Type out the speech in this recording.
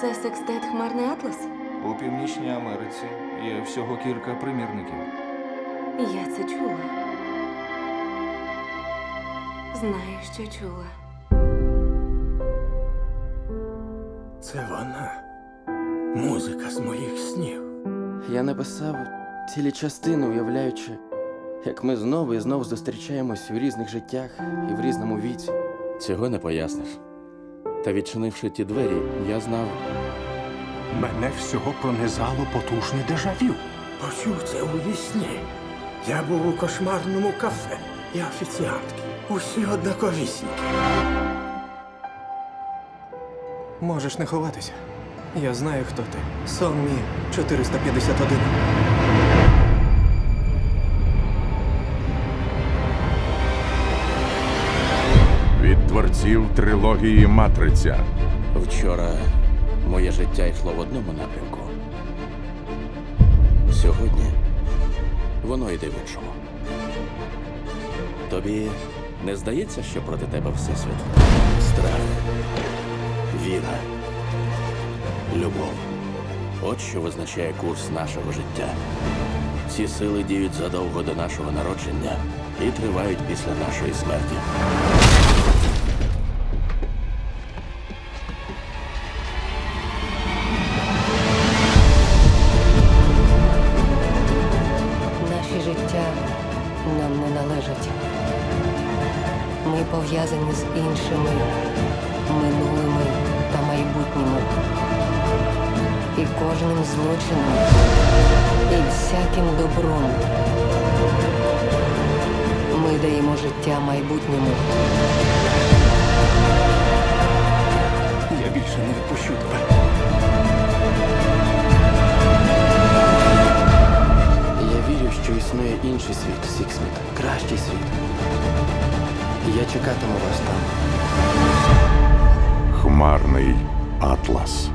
Це секстет Хмарний Атлас? У Північній Америці є всього кілька примірників. Я це чула. Знаю, що чула. Це вона. Музика з моїх снів. Я написав цілі частини, уявляючи, як ми знову і знову зустрічаємось у різних життях і в різному віці. Цього не поясниш. Та відчинивши ті двері, я знав, Мене всього пронизало потужне дежавю. Почув це у вісні. Я був у кошмарному кафе і офіціантки. Усі однаковісінькі. Можеш не ховатися. Я знаю, хто ти. Сон Мі 451. Творців трилогії Матриця. вчора моє життя йшло в одному напрямку. Сьогодні воно йде в іншому. Тобі не здається, що проти тебе всесвіт? Страх, віра, любов. От що визначає курс нашого життя. Ці сили діють задовго до нашого народження і тривають після нашої смерті. Нам не належать. Ми пов'язані з іншими минулими та майбутніми. І кожним злочином, і всяким добром. Ми даємо життя майбутньому. Я більше не відпущу тебе. Я чекатиму вас там. Хмарний Атлас.